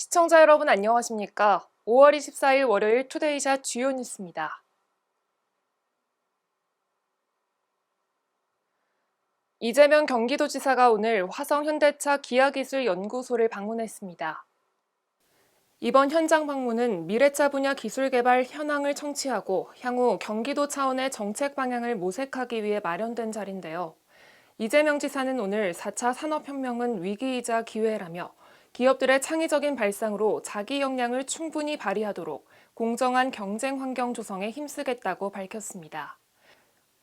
시청자 여러분 안녕하십니까? 5월 24일 월요일 투데이샷 주요 뉴스입니다. 이재명 경기도지사가 오늘 화성 현대차 기아기술연구소를 방문했습니다. 이번 현장 방문은 미래차 분야 기술 개발 현황을 청취하고 향후 경기도 차원의 정책 방향을 모색하기 위해 마련된 자리인데요. 이재명 지사는 오늘 4차 산업혁명은 위기이자 기회라며 기업들의 창의적인 발상으로 자기 역량을 충분히 발휘하도록 공정한 경쟁 환경 조성에 힘쓰겠다고 밝혔습니다.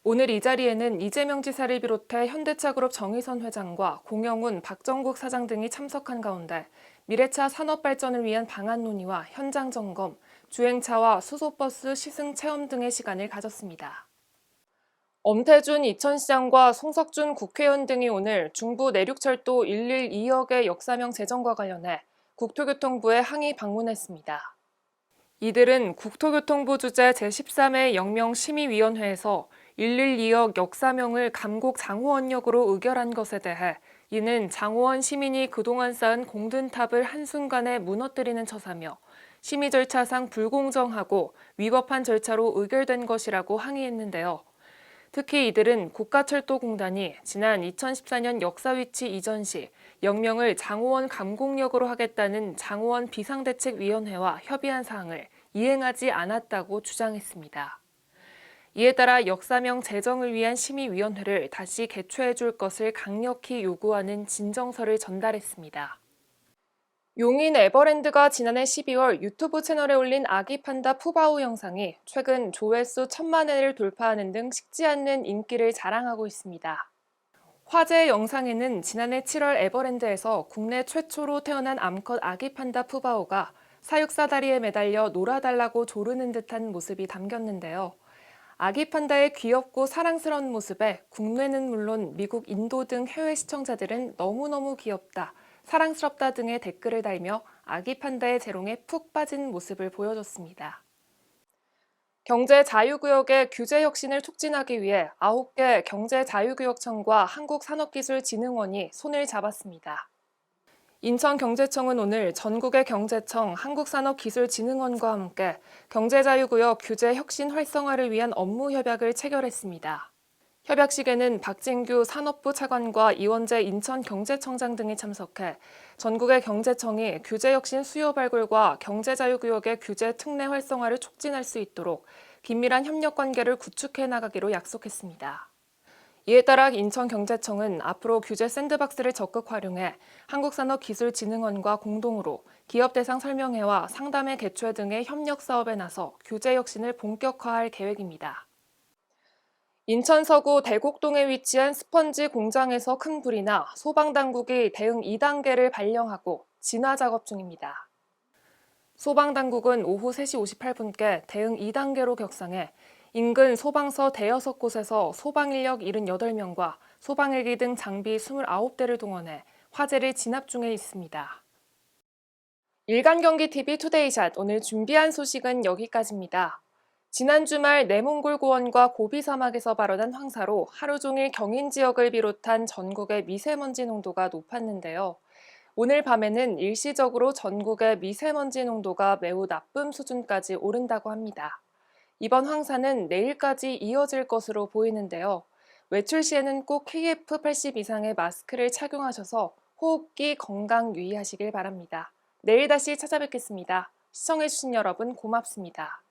오늘 이 자리에는 이재명 지사를 비롯해 현대차그룹 정의선 회장과 공영훈, 박정국 사장 등이 참석한 가운데 미래차 산업 발전을 위한 방안 논의와 현장 점검, 주행차와 수소버스 시승 체험 등의 시간을 가졌습니다. 엄태준 이천시장과 송석준 국회의원 등이 오늘 중부 내륙철도 112억의 역사명 재정과 관련해 국토교통부에 항의 방문했습니다. 이들은 국토교통부 주재 제13회 영명심의위원회에서 112억 역사명을 감곡 장호원역으로 의결한 것에 대해 이는 장호원 시민이 그동안 쌓은 공든탑을 한순간에 무너뜨리는 처사며 심의 절차상 불공정하고 위법한 절차로 의결된 것이라고 항의했는데요. 특히 이들은 국가철도공단이 지난 2014년 역사위치 이전 시 영명을 장호원 감곡역으로 하겠다는 장호원 비상대책위원회와 협의한 사항을 이행하지 않았다고 주장했습니다. 이에 따라 역사명 제정을 위한 심의위원회를 다시 개최해 줄 것을 강력히 요구하는 진정서를 전달했습니다. 용인 에버랜드가 지난해 12월 유튜브 채널에 올린 아기 판다 푸바오 영상이 최근 조회수 천만 회를 돌파하는 등 식지 않는 인기를 자랑하고 있습니다. 화제 영상에는 지난해 7월 에버랜드에서 국내 최초로 태어난 암컷 아기 판다 푸바오가 사육사 다리에 매달려 놀아달라고 조르는 듯한 모습이 담겼는데요. 아기 판다의 귀엽고 사랑스러운 모습에 국내는 물론 미국, 인도 등 해외 시청자들은 너무너무 귀엽다, 사랑스럽다 등의 댓글을 달며 아기 판다의 재롱에 푹 빠진 모습을 보여줬습니다. 경제 자유구역의 규제 혁신을 촉진하기 위해 9개 경제 자유구역청과 한국산업기술진흥원이 손을 잡았습니다. 인천경제청은 오늘 전국의 경제청, 한국산업기술진흥원과 함께 경제자유구역 규제 혁신 활성화를 위한 업무 협약을 체결했습니다. 협약식에는 박진규 산업부 차관과 이원재 인천경제청장 등이 참석해 전국의 경제청이 규제혁신 수요 발굴과 경제자유구역의 규제 특례 활성화를 촉진할 수 있도록 긴밀한 협력 관계를 구축해 나가기로 약속했습니다. 이에 따라 인천경제청은 앞으로 규제 샌드박스를 적극 활용해 한국산업기술진흥원과 공동으로 기업 대상 설명회와 상담회 개최 등의 협력 사업에 나서 규제 혁신을 본격화할 계획입니다. 인천 서구 대곡동에 위치한 스펀지 공장에서 큰 불이 나 소방당국이 대응 2단계를 발령하고 진화 작업 중입니다. 소방당국은 오후 3시 58분께 대응 2단계로 격상해 인근 소방서 대여섯 곳에서 소방인력 78명과 소방헬기 등 장비 29대를 동원해 화재를 진압 중에 있습니다. 일간경기TV 투데이샷 오늘 준비한 소식은 여기까지입니다. 지난 주말 내몽골 고원과 고비 사막에서 발원한 황사로 하루 종일 경인 지역을 비롯한 전국의 미세먼지 농도가 높았는데요. 오늘 밤에는 일시적으로 전국의 미세먼지 농도가 매우 나쁨 수준까지 오른다고 합니다. 이번 황사는 내일까지 이어질 것으로 보이는데요. 외출 시에는 꼭 KF80 이상의 마스크를 착용하셔서 호흡기 건강 유의하시길 바랍니다. 내일 다시 찾아뵙겠습니다. 시청해주신 여러분 고맙습니다.